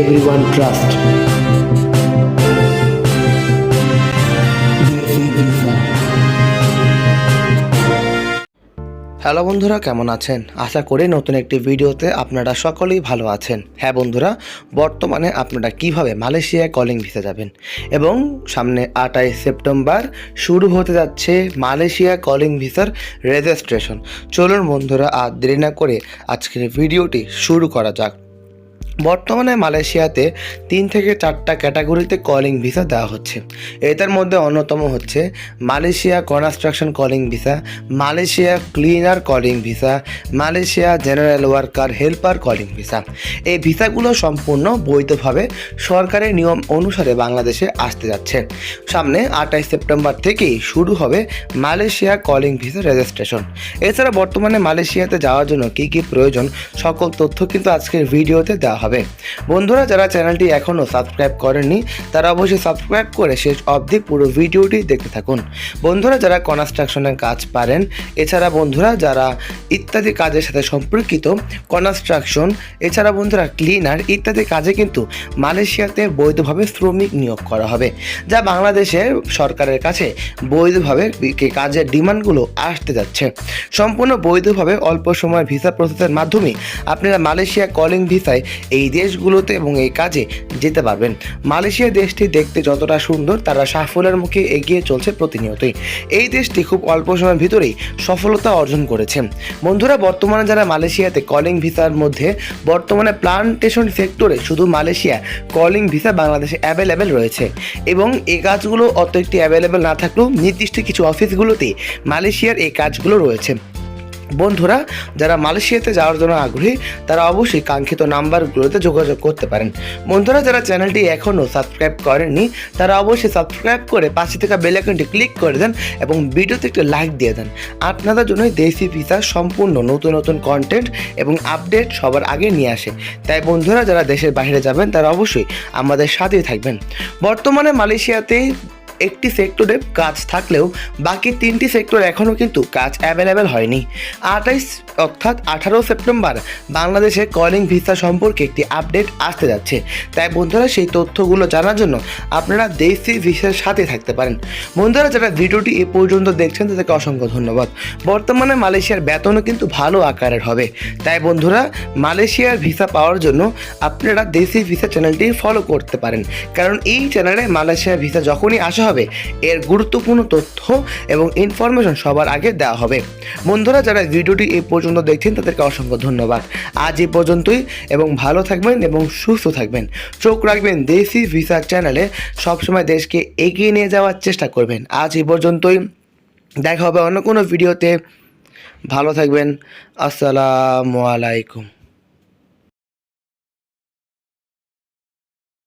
everyone trust. Hello বন্ধুরা, কেমন আছেন? আশা করি নতুন একটি ভিডিওতে আপনারা সকলেই ভালো আছেন। হ্যাঁ বন্ধুরা, বর্তমানে আপনারা কীভাবে মালয়েশিয়ায় কলিং ভিসা যাবেন? এবং সামনে আটাই সেপ্টেম্বর শুরু হতে যাচ্ছে মালয়েশিয়া কলিং ভিসার রেজিস্ট্রেশন চলুন বন্ধুরা, আর দেরি না করে আজকের ভিডিওটি শুরু করা যাক। বর্তমানে মালয়েশিয়াতে তিন থেকে চারটা ক্যাটাগরিতে কলিং ভিসা দেওয়া হচ্ছে। এটার মধ্যে অন্যতম হচ্ছে Malaysia construction calling visa, Malaysia cleaner calling visa, Malaysia general worker helper calling visa. এই ভিসাগুলো সম্পূর্ণ বৈধভাবে সরকারের নিয়ম অনুসারে বাংলাদেশে আসতে যাচ্ছে। সামনে আঠাইশ সেপ্টেম্বর থেকেই শুরু হবে মালয়েশিয়া কলিং ভিসা রেজিস্ট্রেশন। এছাড়া বর্তমানে মালয়েশিয়াতে যাওয়ার জন্য কী কী প্রয়োজন, সকল তথ্য কিন্তু আজকের ভিডিওতে দেওয়া হবে। বন্ধুরা, যারা চ্যানেলটি এখনও সাবস্ক্রাইব করেননি, তারা অবশ্যই সাবস্ক্রাইব করে শেষ অবধি পুরো ভিডিওটি দেখতে থাকুন। বন্ধুরা, যারা কনস্ট্রাকশনের কাজ পারেন, এছাড়া বন্ধুরা, যারা ইত্যাদি কাজের সাথে সম্পর্কিত, কনস্ট্রাকশন, এছাড়া বন্ধুরা, ক্লিনার ইত্যাদি কাজে কিন্তু মালয়েশিয়াতে বৈধভাবে শ্রমিক নিয়োগ করা হবে, যা বাংলাদেশের সরকারের কাছে বৈধভাবে কাজের ডিমান্ডগুলো আসতে যাচ্ছে। সম্পূর্ণ বৈধভাবে অল্প সময় ভিসা প্রসেসের মাধ্যমে আপনারা মালয়েশিয়া কলিং ভিসায় এই দেশগুলোতে এবং এই কাজে যেতে পারবেন। মালয়েশিয়া দেশটি দেখতে যতটা সুন্দর, তারা সাফল্যের মুখে এগিয়ে চলছে প্রতিনিয়তই। এই দেশটি খুব অল্প সময়ের ভিতরেই সফলতা অর্জন করেছে। বন্ধুরা, বর্তমানে যারা মালয়েশিয়াতে কলিং ভিসার মধ্যে, বর্তমানে প্লান্টেশন সেক্টরে শুধু মালয়েশিয়া কলিং ভিসা বাংলাদেশে অ্যাভেলেবেল রয়েছে। এবং এই কাজগুলো অত একটি অ্যাভেলেবেল না থাকলেও নির্দিষ্ট কিছু অফিসগুলোতে মালয়েশিয়ার এই কাজগুলো রয়েছে। বন্ধুরা, যারা মালয়েশিয়াতে যাওয়ার জন্য আগ্রহী, তারা অবশ্যই কাঙ্ক্ষিত নাম্বারগুলোতে যোগাযোগ করতে পারেন। বন্ধুরা, যারা চ্যানেলটি এখনও সাবস্ক্রাইব করেননি, তারা অবশ্যই সাবস্ক্রাইব করে পাশে থাকা বেল আইকনটি ক্লিক করে দেন এবং ভিডিওতে একটু লাইক দিয়ে দেন। আপনাদের জন্যই দেশি ভিসা সম্পূর্ণ নতুন নতুন কন্টেন্ট এবং আপডেট সবার আগে নিয়ে আসে। তাই বন্ধুরা, যারা দেশের বাইরে যাবেন, তারা অবশ্যই আমাদের সাথেই থাকবেন। বর্তমানে মালয়েশিয়াতে একটি সেক্টরে কাজ থাকলেও বাকি তিনটি সেক্টর এখনও কিন্তু কাজ অ্যাভেলেবেল হয়নি। আঠাইশ অর্থাৎ আঠারো সেপ্টেম্বর বাংলাদেশে কলিং ভিসা সম্পর্কে একটি আপডেট আসতে যাচ্ছে। তাই বন্ধুরা সেই তথ্যগুলো জানার জন্য আপনারা দেশি ভিসার সাথে থাকতে পারেন। বন্ধুরা যারা ভিডিওটি এ পর্যন্ত দেখছেন, তাদেরকে অসংখ্য ধন্যবাদ। বর্তমানে মালয়েশিয়ার বেতনও কিন্তু ভালো আকারের হবে। তাই বন্ধুরা, মালয়েশিয়ার ভিসা পাওয়ার জন্য আপনারা দেশি ভিসা চ্যানেলটি ফলো করতে পারেন। কারণ এই চ্যানেলে মালয়েশিয়ার ভিসা যখনই আসা এর গুরুত্বপূর্ণ তথ্য এবং ইনফরমেশন সবার আগে দেওয়া হবে। বন্ধুরা, যারা ভিডিওটি এই পর্যন্ত দেখছেন, তাদেরকে অসংখ্য ধন্যবাদ। আজ এই পর্যন্তই এবং ভালো থাকবেন এবং সুস্থ থাকবেন। চোখ রাখবেন দেশি ভিসা চ্যানেলে। সবসময় দেশকে এগিয়ে নিয়ে যাওয়ার চেষ্টা করবেন। আজ এই পর্যন্তই। দেখা হবে অন্য কোনো ভিডিওতে। ভালো থাকবেন। আসসালামু আলাইকুম।